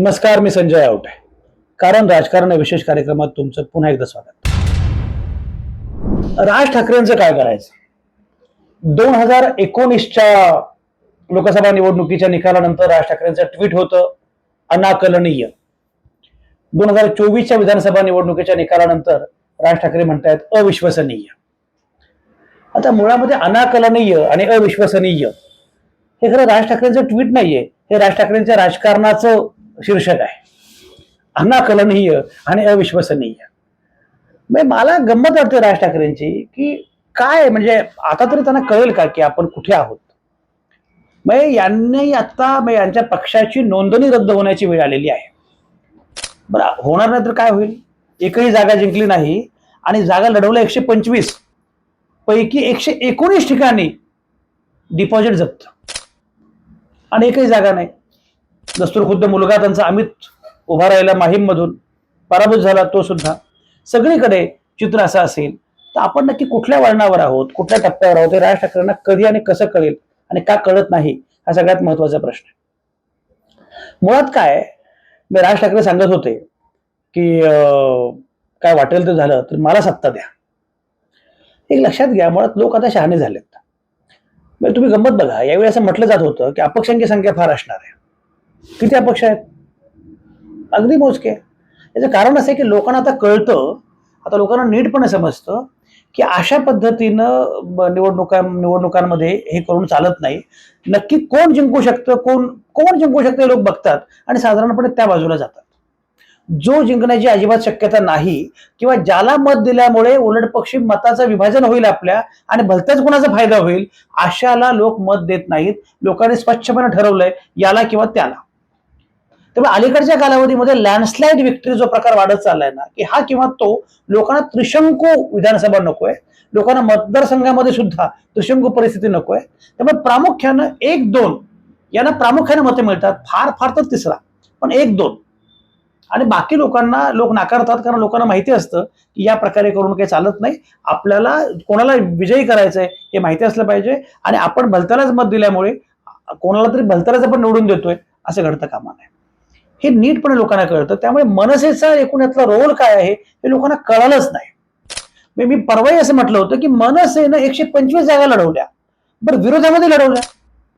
नमस्कार मी संजय आवटे. कारण राजकारण या विशेष कार्यक्रमात तुमचं पुन्हा एकदा स्वागत. राज ठाकरेंचं काय करायचं? दोन हजार एकोणीसच्या लोकसभा निवडणुकीच्या निकालानंतर राज ठाकरेंचं ट्विट होतं अनाकलनीय. दोन हजार चोवीसच्या विधानसभा निवडणुकीच्या निकालानंतर राज ठाकरे म्हणतायत अविश्वसनीय. आता मुळामध्ये अनाकलनीय आणि अविश्वसनीय हे खरं राज ठाकरेंचं ट्विट नाहीये. हे राज ठाकरेंच्या राजकारणाचं शीर्षक आहे. अनाकलनीय आणि अविश्वसनीय. म्हणजे मला गंमत वाटते राज ठाकरेंची की काय म्हणजे आता तरी त्यांना कळेल का की आपण कुठे आहोत? म्हणजे यांनी आता म्हणजे यांच्या पक्षाची नोंदणी रद्द होण्याची वेळ आलेली आहे. बरं होणार नाही तर काय होईल? एकही जागा जिंकली नाही आणि जागा लढवल्या एकशे पंचवीस. पैकी एकशे एकोणीस ठिकाणी डिपॉझिट जप्त. आणि एकही जागा नाही. दस्तूर खुद्द मुलगा त्यांचा अमित उभा राहिला माहीममधून. पराभूत झाला तो सुद्धा. सगळीकडे चित्र असं असेल तर आपण नक्की कुठल्या वळणावर आहोत कुठल्या टप्प्यावर आहोत हे राज ठाकरेंना कधी आणि कसं कळेल आणि का कळत नाही हा सगळ्यात महत्त्वाचा प्रश्न मुळात काय मी राज ठाकरे सांगत होते की अं, काय वाटेल तर झालं तर मला सत्ता द्या. एक लक्षात घ्या मुळात लोक आता शहाणे झालेत. म्हणजे तुम्ही गंमत बघा यावेळी असं म्हटलं जात होतं की अपक्षांची संख्या फार असणार आहे. किती अपक्ष आहेत? अगदी मोजके. याचं कारण असं आहे की लोकांना आता कळतं आता लोकांना नीटपणे समजतं की अशा पद्धतीनं निवडणुका निवडणुकांमध्ये हे करून चालत नाही. नक्की कोण जिंकू शकतं कोण कोण जिंकू शकतं हे लोक बघतात आणि साधारणपणे त्या बाजूला जातात. जो जिंकण्याची अजिबात शक्यता नाही किंवा ज्याला मत दिल्यामुळे उलट पक्षी मताचं विभाजन होईल आपल्या आणि भलत्याच कोणाचा फायदा होईल अशाला लोक मत देत नाहीत. लोकांनी स्वच्छपणे ठरवलंय याला किंवा त्याला. त्यामुळे अलीकडच्या कालावधीमध्ये लँडस्लाईड विक्ट्री जो प्रकार वाढत चाललाय ना की हा किंवा तो लोकांना त्रिशंकू विधानसभा नकोय. लोकांना मतदारसंघामध्ये सुद्धा त्रिशंकू परिस्थिती नकोय. त्यामुळे प्रामुख्यानं एक दोन यांना प्रामुख्याने मते मिळतात. फार फार तर तिसरा पण एक दोन. आणि बाकी लोकांना लोक नाकारतात कारण लोकांना माहिती असतं की या प्रकारे करून काही चालत नाही. आपल्याला कोणाला विजयी करायचंय हे माहिती असलं पाहिजे. आणि आपण भलत्यालाच मत दिल्यामुळे कोणाला तरी भलत्यालाच आपण निवडून देतोय असं घडतं कामा नये हे नीटपणे लोकांना कळतं. त्यामुळे मनसेचा एकूण यातला रोल काय आहे हे लोकांना कळालंच नाही. मी परवाही असं म्हटलं होतं की मनसेनं एकशे पंचवीस जागा लढवल्या. बरं विरोधामध्ये लढवल्या.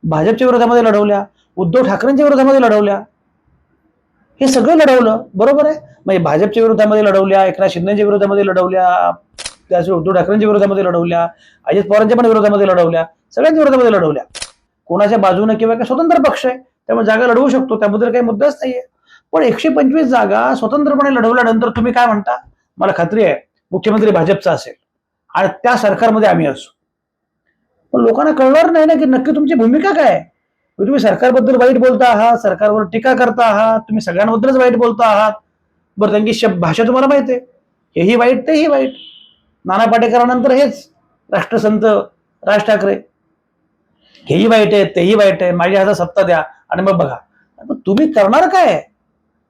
भाजपच्या विरोधामध्ये लढवल्या. उद्धव ठाकरेंच्या विरोधामध्ये लढवल्या. हे सगळं लढवलं. बरोबर आहे? म्हणजे भाजपच्या विरोधामध्ये लढवल्या एकनाथ शिंदेच्या विरोधामध्ये लढवल्या त्याशिवाय उद्धव ठाकरेंच्या विरोधामध्ये लढवल्या अजित पवारांच्या पण विरोधामध्ये लढवल्या सगळ्यांच्या विरोधामध्ये लढवल्या. कोणाच्या बाजूने किंवा काय स्वतंत्र पक्ष आहे त्यामुळे जागा लढवू शकतो. त्याबद्दल काही मुद्दाच नाहीये. पण एकशे पंचवीस जागा स्वतंत्रपणे लढवल्यानंतर तुम्ही काय म्हणता? मला खात्री आहे मुख्यमंत्री भाजपचा असेल. आणि त्या सरकारमध्ये आम्ही असू. पण लोकांना कळणार नाही ना की नक्की तुमची भूमिका काय आहे? तुम्ही सरकारबद्दल वाईट बोलता आहात सरकारवर टीका करता आहात तुम्ही सगळ्यांबद्दलच वाईट बोलता आहात. बरं त्यांची शब्द भाषा तुम्हाला माहिती आहे. हेही वाईट तेही वाईट. नाना पाटेकरांनंतर हेच. राष्ट्रसंत राज ठाकरे. हेही वाईट आहे तेही वाईट आहे. माझ्या हातात सत्ता द्या आणि मग बघा. मग तुम्ही करणार काय? आहे?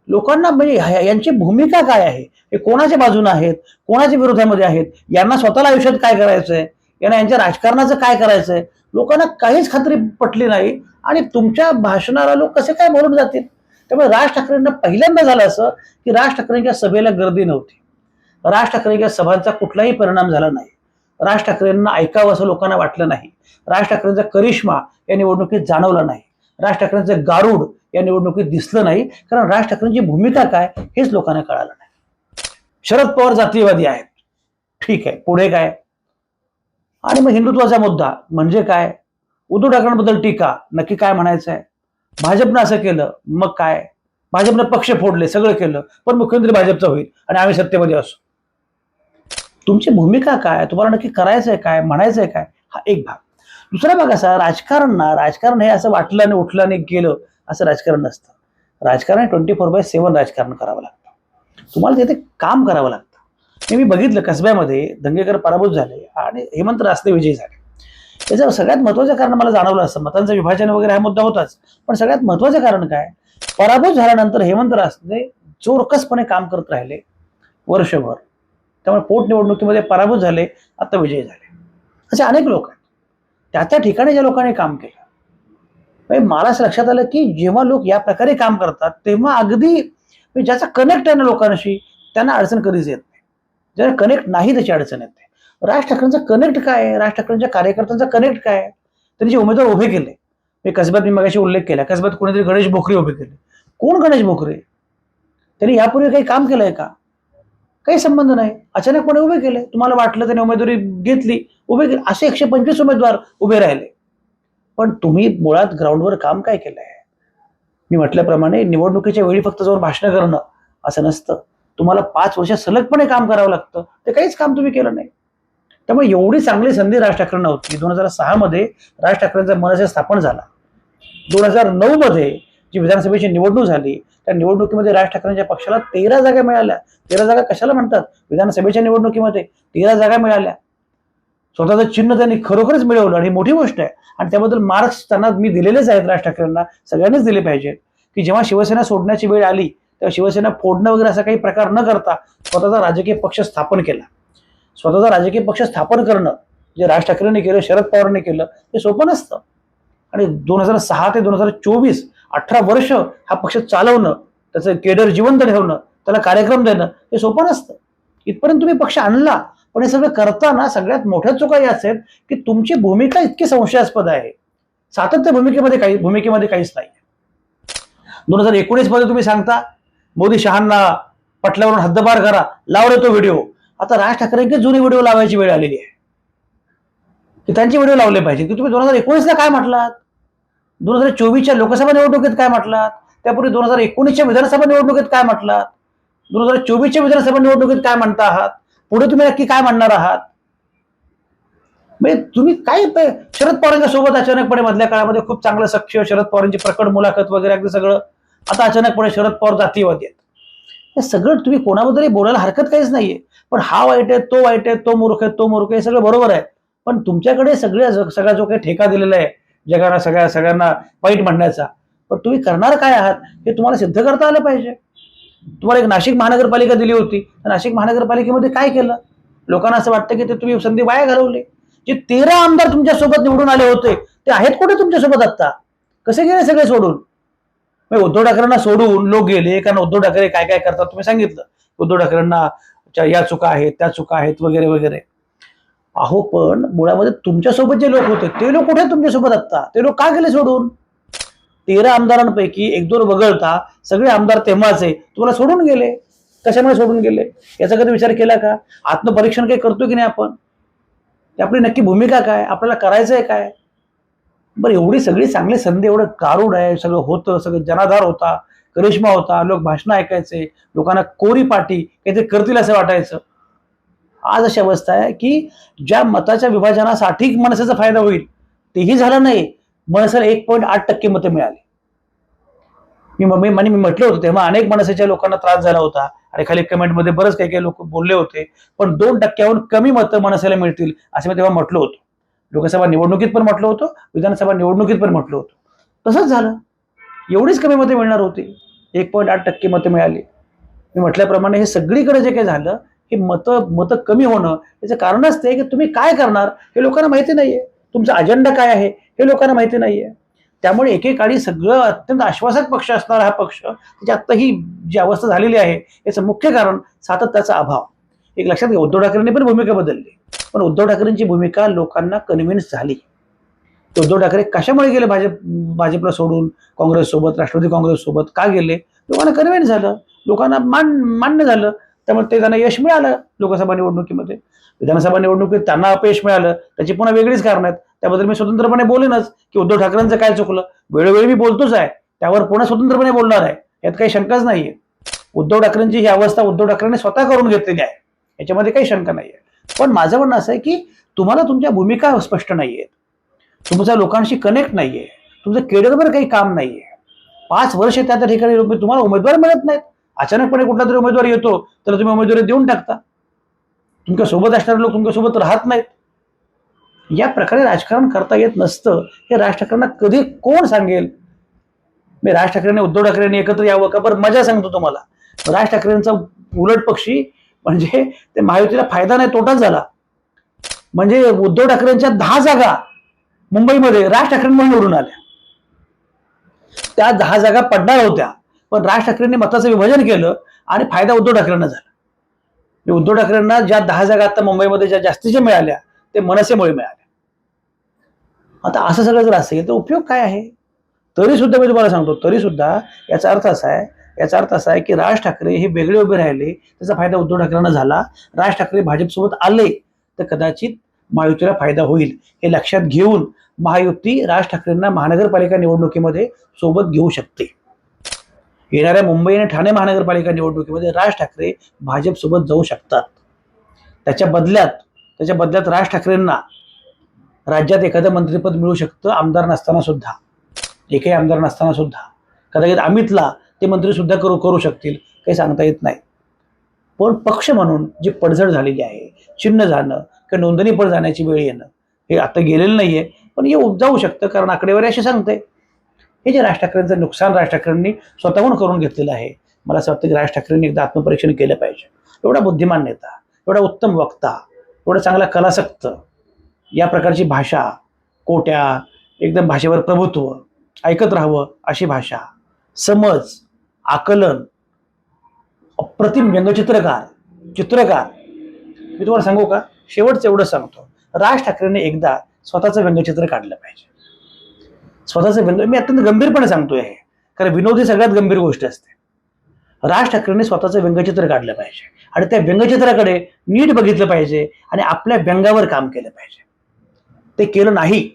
लोकांना म्हणजे यांची भूमिका काय आहे? हे कोणाच्या बाजूने आहेत? कोणाच्या विरोधामध्ये आहेत? यांना स्वतःला आयुष्यात काय करायचंय? यांना यांच्या राजकारणाचं काय करायचंय? लोकांना काहीच खात्री पटली नाही. आणि तुमच्या भाषणाला लोक कसे काय बोलून जातील? त्यामुळे राज ठाकरेंना पहिल्यांदा झालं असं की राज ठाकरेंच्या सभेला गर्दी नव्हती. राज ठाकरेंच्या सभांचा कुठलाही परिणाम झाला नाही. राज ठाकरेंना ऐकावं असं लोकांना वाटलं नाही. राज ठाकरेंचा करिश्मा या निवडणुकीत जाणवला नाही. राज ठाकरेंचं गारुड या निवडणुकीत दिसलं नाही. कारण राज ठाकरेंची भूमिका काय हेच लोकांना कळालं नाही. शरद पवार जातीयवादी आहेत. ठीक आहे पुढे काय? आणि मग हिंदुत्वाचा मुद्दा म्हणजे काय? उद्धव ठाकरेंबद्दल टीका नक्की काय म्हणायचं आहे भाजपनं असं केलं मग काय? भाजपनं पक्ष फोडले सगळं केलं पण मुख्यमंत्री भाजपचा होईल आणि आम्ही सत्तेमध्ये असू. तुमची भूमिका काय? तुम्हाला नक्की करायचंय काय म्हणायचंय काय? हा एक भाग. दुसरा भाग असा राजकारण ना राजकारण हे असं वाटलं आणि उठलं आणि गेलं असं राजकारण नसतं. राजकारण ट्वेंटी फोर बाय सेवन राजकारण करावं लागतं. तुम्हाला तिथे काम करावं लागतं. मी बघितलं कसब्यामध्ये दंगेकर पराभूत झाले आणि हेमंत रास्ते विजयी झाले. त्याचं सगळ्यात महत्वाचं कारण मला जाणवलं असतं मतांचं विभाजन वगैरे हा मुद्दा होताच. पण सगळ्यात महत्वाचं कारण काय? पराभूत झाल्यानंतर हेमंत रास्ते जोरकसपणे काम करत राहिले वर्षभर. त्यामुळे पोटनिवडणुकीमध्ये पराभूत झाले आता विजयी झाले. असे अनेक लोक आहेत. त्या त्या ठिकाणी ज्या लोकांनी काम केलं म्हणजे मला असं लक्षात आलं की जेव्हा लोक या प्रकारे काम करतात तेव्हा अगदी म्हणजे ज्याचा कनेक्ट आहे ना लोकांशी त्यांना अडचण कधीच येत नाही. ज्याला कनेक्ट नाही त्याची अडचण येते राज ठाकरेंचा कनेक्ट काय राज ठाकरेंच्या कार्यकर्त्यांचा कनेक्ट काय आहे? त्यांनी जे उमेदवार उभे केले मी कसब्यात मी मगाशी उल्लेख केला कसब्यात कोणीतरी गणेश भोकरे उभे केले. कोण गणेश भोकरे? त्यांनी यापूर्वी काही काम केलंय का? काही संबंध नाही. अचानक कोणी उभे केले? तुम्हाला वाटलं त्याने उमेदवारी घेतली उभे केले असे एकशे पंचवीस उमेदवार उभे राहिले. पण तुम्ही मुळात ग्राउंडवर काम काय केलं आहे मी म्हटल्याप्रमाणे निवडणुकीच्या वेळी फक्त जाऊन भाषण करणं असं नसतं. तुम्हाला पाच वर्ष सलगपणे काम करावं लागतं. ते काहीच काम तुम्ही केलं नाही. त्यामुळे एवढी चांगली संधी राज ठाकरेंना होती दोन हजार सहा मध्ये राज ठाकरेंचा मनसे स्थापन झाला. दोन हजार नऊ मध्ये जी विधानसभेची निवडणूक झाली त्या निवडणुकीमध्ये राज ठाकरेंच्या पक्षाला तेरा जागा मिळाल्या. तेरा जागा कशाला म्हणतात? विधानसभेच्या निवडणुकीमध्ये तेरा जागा मिळाल्या. स्वतःचं चिन्ह त्यांनी खरोखरच मिळवलं आणि ही मोठी गोष्ट आहे. आणि त्याबद्दल मार्क्स त्यांना मी दिलेलेच आहेत राज ठाकरेंना सगळ्यांनीच दिले पाहिजेत की जेव्हा शिवसेना सोडण्याची वेळ आली तेव्हा शिवसेना फोडणं वगैरे असा काही प्रकार न करता स्वतःचा राजकीय पक्ष स्थापन केला. स्वतःचा राजकीय पक्ष स्थापन करणं जे राज ठाकरेंनी केलं शरद पवारांनी केलं ते सोपं नसतं. आणि दोन हजार सहा ते दोन हजार चोवीस अठरा वर्ष हा पक्ष चालवणं त्याचं केडर जिवंत ठेवणं त्याला कार्यक्रम देणं हे सोपं नसतं. इथपर्यंत तुम्ही पक्ष आणला पण हे सगळं करताना सगळ्यात मोठ्या चुका या आहेत की तुमची भूमिका इतकी संशयास्पद आहे. सातत्य भूमिकेमध्ये काही भूमिकेमध्ये काहीच नाही दोन हजार एकोणीसमध्ये तुम्ही सांगता मोदी शहांना पटल्यावरून हद्दपार करा लावले तो व्हिडिओ. आता राज ठाकरेंची जुने व्हिडिओ लावायची वेळ आलेली आहे. की त्यांचे व्हिडिओ लावले पाहिजे की तुम्ही दोन हजार एकोणीसला काय म्हटलात? दोन हजार चोवीसच्या लोकसभा निवडणुकीत काय म्हटलात? त्यापूर्वी दोन हजार एकोणीसच्या विधानसभा निवडणुकीत काय म्हटलात? दोन हजार चोवीसच्या विधानसभा निवडणुकीत काय म्हणता आहात? पुढे तुम्ही नक्की काय म्हणणार आहात? म्हणजे तुम्ही काय शरद पवारांच्या सोबत अचानकपणे मधल्या काळामध्ये खूप चांगलं सख्य शरद पवारांची प्रकट मुलाखत वगैरे अगदी सगळं आता अचानकपणे शरद पवार जातीवादी आहेत. हे सगळं तुम्ही कोणाबद्दलही बोलायला हरकत काहीच नाहीये. पण हा वाईट आहे तो वाईट आहे तो मूर्ख आहे तो मूर्ख आहे हे सगळं बरोबर आहे. पण तुमच्याकडे सगळ्या सगळा जो काही ठेका दिलेला आहे जगाला सगळ्या सगळ्यांना वाईट म्हणण्याचा पण तुम्ही करणार काय आहात हे तुम्हाला सिद्ध करता आलं पाहिजे. तुम्हाला एक नाशिक महानगरपालिका दिली होती. नाशिक महानगरपालिकेमध्ये काय केलं? लोकांना असं वाटतं की ते तुम्ही संधी वाया घालवली. जे तेरा आमदार तुमच्यासोबत निवडून आले होते ते आहेत कुठे तुमच्यासोबत आत्ता? कसे गेले सगळे सोडून? मग उद्धव ठाकरेंना सोडून लोक गेले कारण उद्धव ठाकरे काय काय करतात तुम्ही सांगितलं. उद्धव ठाकरेंना या चुका आहेत त्या चुका आहेत वगैरे वगैरे. अहो पण मुळामध्ये तुमच्यासोबत जे लोक होते ते लोक कुठे तुमच्यासोबत आत्ता? ते लोक का गेले सोडून? तेरा आमदारांपैकी एक दोन वगळता सगळे आमदार तेव्हाचे. तुम्हाला सोडून गेले. कशामुळे सोडून गेले? याचा कधी विचार केला का? आत्मपरीक्षण काही करतो की नाही आपण? आपली नक्की भूमिका काय? आपल्याला करायचं आहे काय? बरं एवढी सगळी चांगली संधी एवढं कारूड आहे. सगळं होतं सगळं जनाधार होता करिश्मा होता लोक भाषणं ऐकायचे लोकांना कोरी पाठी काहीतरी करतील असं वाटायचं. आज अशी अवस्था आहे की ज्या मताच्या विभाजनासाठी मनसेचा फायदा होईल तेही झालं नाही. मनसेला एक पॉईंट आठ टक्के मतं मिळाली. मी म्हणे आणि मी म्हटलं होतं तेव्हा अनेक मनसेच्या लोकांना त्रास झाला होता. आणि खाली कमेंटमध्ये बरेच काही काही लोक बोलले होते. पण दोन टक्क्याहून कमी मतं मनसेला मिळतील असं मी तेव्हा म्हटलं होतं. लोकसभा निवडणुकीत पण म्हटलं होतं विधानसभा निवडणुकीत पण म्हटलं होतं. तसंच झालं. एवढीच कमी मतं मिळणार होती. एक पॉईंट आठ टक्के मतं मिळाली. मी म्हटल्याप्रमाणे हे सगळीकडे जे काही झालं हे मतं मतं कमी होणं याचं कारणच ते की तुम्ही काय करणार हे लोकांना माहिती नाहीये. तुमचा अजेंडा काय आहे हे लोकांना माहिती नाहीये. त्यामुळे एकेकाळी सगळं अत्यंत आश्वासक पक्ष असणारा हा पक्ष त्याची आत्ता ही जी अवस्था झालेली आहे याचं मुख्य कारण सातत्याचा अभाव. एक लक्षात घ्या उद्धव ठाकरेंनी पण भूमिका बदलली. पण उद्धव ठाकरेंची भूमिका लोकांना कन्व्हिन्स झाली. उद्धव ठाकरे कशामुळे गेले भाजप भाजपला सोडून? काँग्रेससोबत राष्ट्रवादी काँग्रेससोबत का गेले? लोकांना कन्व्हिन्स झालं. लोकांना मान मान्य झालं. त्यामुळे ते त्यांना यश मिळालं लोकसभा निवडणुकीमध्ये. विधानसभा निवडणुकीत त्यांना अपयश मिळालं. त्याची पुन्हा वेगळीच कारण आहेत. त्याबद्दल मी स्वतंत्रपणे बोलेनच की उद्धव ठाकरेंचं काय चुकलं? वेळोवेळी मी बोलतोच आहे. त्यावर पुन्हा स्वतंत्रपणे बोलणार आहे? यात काही शंकाच नाहीये. उद्धव ठाकरेंची ही अवस्था उद्धव ठाकरेंनी स्वतः करून घेतलेली आहे. याच्यामध्ये काही शंका नाहीये. पण माझं म्हणणं असं आहे की तुम्हाला तुमच्या भूमिका स्पष्ट नाहीयेत. तुमचा लोकांशी कनेक्ट नाहीये. तुमचं केडरवर काही काम नाहीये. पाच वर्ष त्या त्या ठिकाणी लोक- तुम्हाला उमेदवार मिळत नाहीत. अचानकपणे कुठला तरी उमेदवार येतो तर तुम्ही उमेदवारी देऊन टाकता. तुमच्यासोबत असणारे लोक तुमच्यासोबत राहत नाहीत. या प्रकारे राजकारण करता येत नसतं हे राज ठाकरेंना कधी कोण सांगेल? मी राज ठाकरेंनी उद्धव ठाकरेंनी एकत्र यावं का? बरं मजा सांगतो तुम्हाला. राज ठाकरेंचा उलट पक्षी म्हणजे ते महायुतीला फायदा नाही तोटाच झाला. म्हणजे उद्धव ठाकरेंच्या दहा जागा मुंबईमध्ये राज ठाकरेंमुळे निवडून आल्या. त्या दहा जागा पडणार होत्या पण राज ठाकरेंनी मताचं विभाजन केलं आणि फायदा उद्धव ठाकरेंना झाला. म्हणजे उद्धव ठाकरेंना ज्या दहा जागा आता मुंबईमध्ये ज्या जास्तीच्या मिळाल्या ते मनसेमुळे मिळाल्या. आता असं सगळं जर असेल तर उपयोग काय आहे? तरी सुद्धा मी तुम्हाला सांगतो तरी सुद्धा याचा अर्थ असा आहे याचा अर्थ असा आहे की राज ठाकरे हे वेगळे उभे राहिले त्याचा फायदा उद्धव ठाकरेंना झाला. राज ठाकरे भाजपसोबत आले तर कदाचित महायुतीला फायदा होईल. हे लक्षात घेऊन महायुती राज ठाकरेंना महानगरपालिका निवडणुकीमध्ये सोबत घेऊ शकते. येणाऱ्या मुंबई आणि ठाणे महानगरपालिका निवडणुकीमध्ये राज ठाकरे भाजपसोबत जाऊ शकतात. त्याच्या बदल्यात त्याच्या बदल्यात राज ठाकरेंना राज्यात एखादं मंत्रिपद मिळू शकतं आमदार नसताना सुद्धा. एकही आमदार नसताना सुद्धा. कदाचित अमितला ते मंत्री सुद्धा करू करू शकतील काही सांगता येत नाही. पण पक्ष म्हणून जी पडझड झालेली आहे चिन्ह जाणं किंवा नोंदणी पड जाण्याची वेळ येणं हे आता गेलेलं नाहीये पण हे उपजाऊ शकतं कारण आकडेवारी अशी सांगते हे जे राज ठाकरेंचं नुकसान राज ठाकरेंनी स्वतःहून करून घेतलेलं आहे मला असं वाटतं की राज ठाकरेंनी एकदा आत्मपरीक्षण केलं पाहिजे. एवढा बुद्धिमान नेता एवढा उत्तम वक्ता एवढा चांगला कलासक्त या प्रकारची भाषा कोट्या एकदम भाषेवर प्रभुत्व ऐकत राहावं अशी भाषा. समज आकलन अप्रतिम व्यंगचित्रकार चित्रकार. मी तुम्हाला सांगू का? शेवटचं एवढं सांगतो. राज ठाकरेंनी एकदा स्वतःचं व्यंगचित्र काढलं पाहिजे. स्वतःचं व्यंग मी अत्यंत गंभीरपणे सांगतोय हे. कारण विनोद ही सगळ्यात गंभीर गोष्ट असते. राज ठाकरेंनी स्वतःचं व्यंगचित्र काढलं पाहिजे. आणि त्या व्यंगचित्राकडे नीट बघितलं पाहिजे आणि आपल्या व्यंगावर काम केलं पाहिजे. ते केलं नाही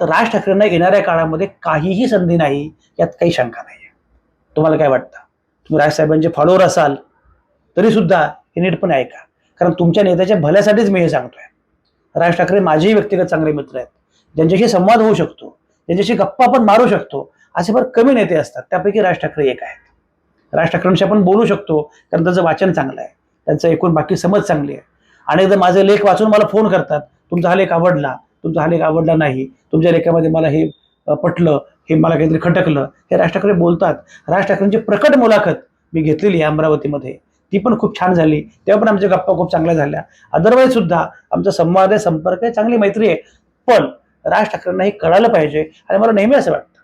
तर राज ठाकरेंना येणाऱ्या काळामध्ये काहीही संधी नाही यात काही शंका नाही तुम्हाला काय वाटतं? तुम्ही राजसाहेबांचे फॉलोअर असाल तरी सुद्धा हे नीटपणे ऐका. कारण तुमच्या नेत्याच्या भल्यासाठीच मी हे सांगतोय. राज ठाकरे माझेही व्यक्तिगत चांगले मित्र आहेत. ज्यांच्याशी संवाद होऊ शकतो ज्यांच्याशी गप्पा आपण मारू शकतो असे फार कमी नेते असतात. त्यापैकी राज ठाकरे एक आहेत. राज ठाकरेंशी आपण बोलू शकतो कारण त्यांचं वाचन चांगलं आहे. त्यांचं एकूण बाकी समज चांगली आहे. अनेकदा माझे लेख वाचून मला फोन करतात तुमचा हा लेख आवडला तुमचा हा लेख आवडला नाही तुमच्या लेखामध्ये मला हे पटलं हे मला काहीतरी खटकलं हे राज ठाकरे बोलतात. राज ठाकरेंची प्रकट मुलाखत मी घेतलेली आहे अमरावतीमध्ये. ती पण खूप छान झाली. तेव्हा पण आमच्या गप्पा खूप चांगल्या झाल्या. अदरवाईज सुद्धा आमचा संवाद आहे संपर्क आहे चांगली मैत्री आहे. पण राज ठाकरेंना हे कळालं पाहिजे आणि मला नेहमी असं वाटतं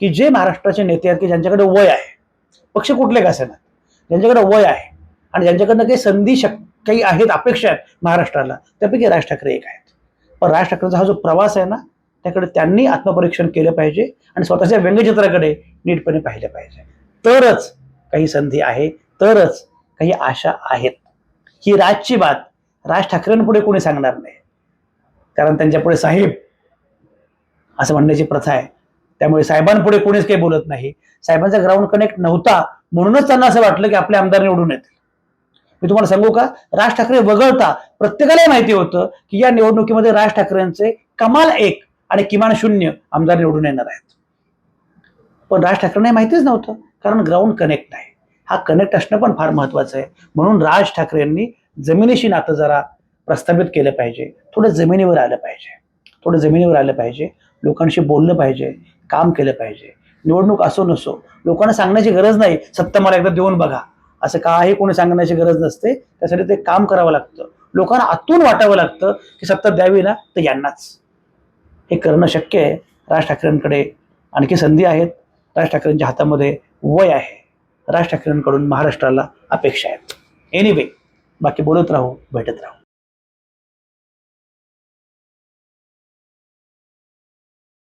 की जे महाराष्ट्राचे नेते आहेत की ज्यांच्याकडे वय आहे पक्ष कुठले का असेना? ज्यांच्याकडे वय आहे आणि ज्यांच्याकडनं काही संधी शक काही आहेत अपेक्षा आहेत महाराष्ट्राला त्यापैकी राज ठाकरे एक आहे पण राज ठाकरेंचा हा जो प्रवास आहे ना त्याकडे त्यांनी आत्मपरीक्षण केलं पाहिजे आणि स्वतःच्या व्यंगचित्राकडे नीटपणे पाहिलं पाहिजे. तरच काही संधी आहे तरच काही आशा आहेत. ही राजची बात राज ठाकरेंपुढे कोणी सांगणार नाही. कारण त्यांच्यापुढे साहेब असं म्हणण्याची प्रथा आहे. त्यामुळे साहेबांपुढे कोणीच काही बोलत नाही. साहेबांचा ग्राउंड कनेक्ट नव्हता म्हणूनच त्यांना असं वाटलं की आपले आमदार निवडून येतील. मी तुम्हाला सांगू का? राज ठाकरे वगळता प्रत्येकाला माहिती होतं की या निवडणुकीमध्ये राज ठाकरेंचे कमाल एक आणि किमान शून्य आमदार निवडून येणार आहेत. पण राज ठाकरेंना माहितीच नव्हतं कारण ग्राउंड कनेक्ट आहे हा कनेक्ट असणं पण फार महत्वाचं आहे. म्हणून राज ठाकरेंनी जमिनीशी नातं जरा प्रस्थापित केलं पाहिजे. थोडं जमिनीवर आलं पाहिजे. थोडं जमिनीवर आलं पाहिजे. लोकांशी बोललं पाहिजे. काम केलं पाहिजे. निवडणूक असो नसो लोकांना सांगण्याची गरज नाही. सत्ता मला एकदा देऊन बघा. असं काही कोणी सांगण्याची गरज नसते. त्यासाठी ते काम करावं लागतं. लोकांना आतून वाटावं लागतं की सत्ता द्यावी ना तर यांनाच. हे करणं शक्य आहे. राज ठाकरेंकडे आणखी संधी आहेत. राज ठाकरेंच्या हातामध्ये वय आहे. राज ठाकरेंकडून महाराष्ट्राला अपेक्षा आहेत. एनिवे बाकी बोलत राहू भेटत राहू.